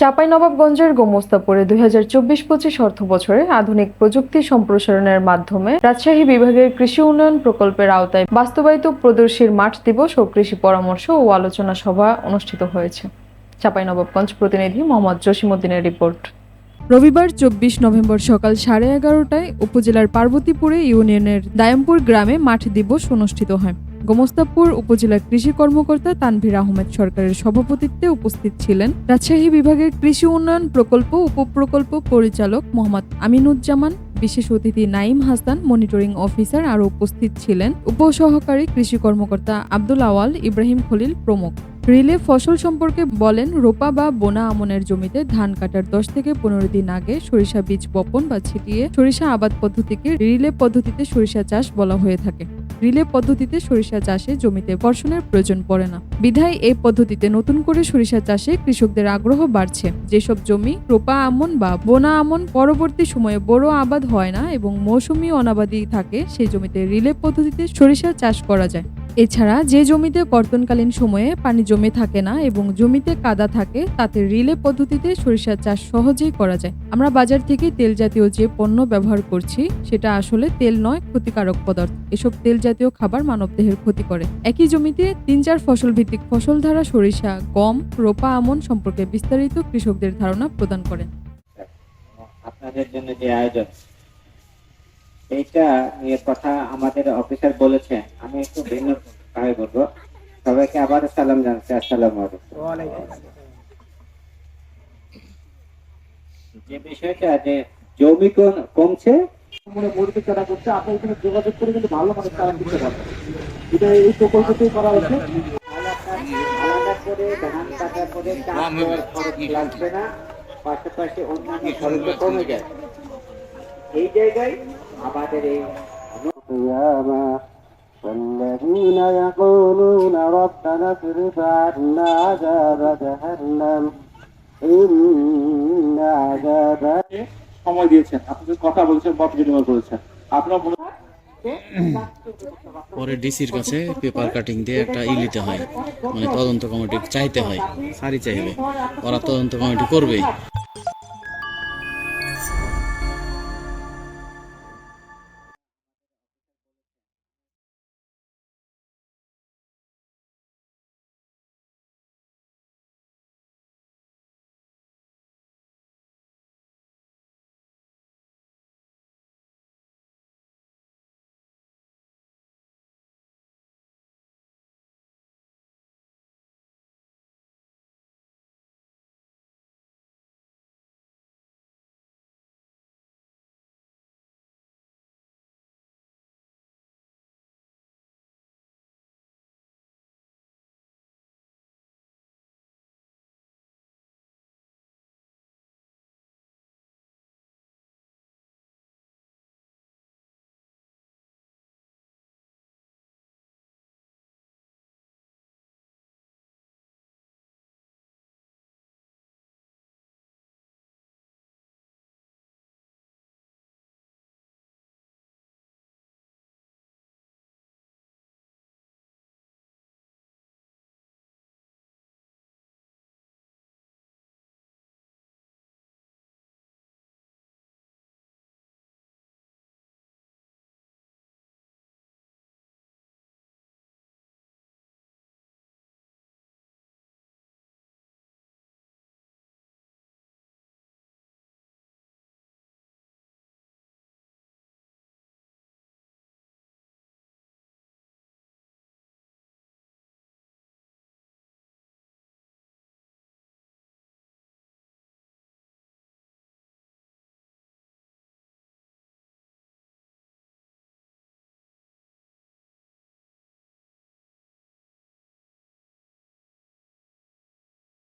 চাঁপাইনবাবগঞ্জের গোমস্তাপুরে দুই হাজার চব্বিশ পঁচিশ অর্থ বছরে আধুনিক প্রযুক্তি সম্প্রসারণের মাধ্যমে রাজশাহী বিভাগের কৃষি উন্নয়ন প্রকল্পের আওতায় বাস্তবায়িত প্রদর্শীর মাঠ দিবস ও কৃষি পরামর্শ ও আলোচনা সভা অনুষ্ঠিত হয়েছে। চাঁপাইনবাবগঞ্জ প্রতিনিধি মোহাম্মদ জসিমউদ্দিনের রিপোর্ট। রবিবার চব্বিশ নভেম্বর সকাল সাড়ে এগারোটায় উপজেলার পার্বতীপুরে ইউনিয়নের দায়ামপুর গ্রামে মাঠ দিবস অনুষ্ঠিত হয়। গোমস্তাপুর উপজেলা কৃষি কর্মকর্তা তানভীর আহমেদ সরকারের সভাপতিত্বে উপস্থিত ছিলেন রাজশাহী বিভাগের কৃষি উন্নয়ন প্রকল্প উপপ্রকল্প পরিচালক মোহাম্মদ আমিনুজ্জামান। বিশেষ অতিথি নাইম হাসান, মনিটরিং অফিসার আরও উপস্থিত ছিলেন। উপসহকারী কৃষি কর্মকর্তা আব্দুল আওয়াল, ইব্রাহিম খলিল প্রমুখ। রিলে ফসল সম্পর্কে বলেন, রোপা বা বোনা আমনের জমিতে ধান কাটার দশ থেকে পনেরো দিন আগে সরিষা বীজ বপন বা ছিটিয়ে সরিষা আবাদ পদ্ধতিকে রিলে পদ্ধতিতে সরিষা চাষ বলা হয়ে থাকে। রিলে পদ্ধতিতে সরিষা চাষে জমিতে বর্ষণের প্রয়োজন পড়ে না। বিধায় এই পদ্ধতিতে নতুন করে সরিষা চাষে কৃষকদের আগ্রহ বাড়ছে। যেসব জমি রোপা আমন বা বোনা আমন পরবর্তী সময়ে বড় আবাদ হয় না এবং মৌসুমি অনাবাদি থাকে, সেই জমিতে রিলে পদ্ধতিতে সরিষা চাষ করা যায়। এছাড়া যে জমিতে কর্তনকালীন সময়ে পানি জমে থাকে না এবং জমিতে কাদা থাকে, তাতে রিলে পদ্ধতিতে সরিষা চাষ সহজেই করা যায়। আমরা বাজার থেকে তেল জাতীয় যে পণ্য ব্যবহার করছি, সেটা আসলে তেল নয়, ক্ষতিকারক পদার্থ। এসব তেল জাতীয় খাবার মানবদেহের ক্ষতি করে। একই জমিতে তিন চার ফসল ভিত্তিক ফসল ধারা সরিষা, গম, রোপা, আমন সম্পর্কে বিস্তারিত কৃষকদের ধারণা প্রদান করেন। আপনাদের জন্য যে আয়োজন এইটা নিয়ে কথা আমাদের অফিসার বলেছেন আমি একটু ভিন্ন ভাবে বলব। সবাইকে আবার সালাম জানাচ্ছি। আসসালাম যে বিষয়টা যে জমি কোন- কমছে মানে মুরগি চারা করছে। আপনি এখানে যোগাযোগ করে কিন্তু ভালো মানে চারা দিতে পারবেন এটা এই প্রকল্পতেই করা হয়েছে। আলাদা আলাদা করে ধান কাটার পরে খরচ লাগবে না। পাশাপাশি অন্যান্য খরচ কমে যায়। এই জায়গায় আমাদের এই قياما والذين يقولون ربنا اصرف عنا عذاب جهنم إن عذابها সময় দিয়েছেন আপনি যে কথা বলেছেন মত বিনিময় করেছেন আপনার মনে পরে ডিসির কাছে পেপার কাটিং দিয়ে একটা ই নিতে হয় মানে তদন্ত কমিটি চাইতে হয় সারি চাইবে ওরা তদন্ত কমিটি করবে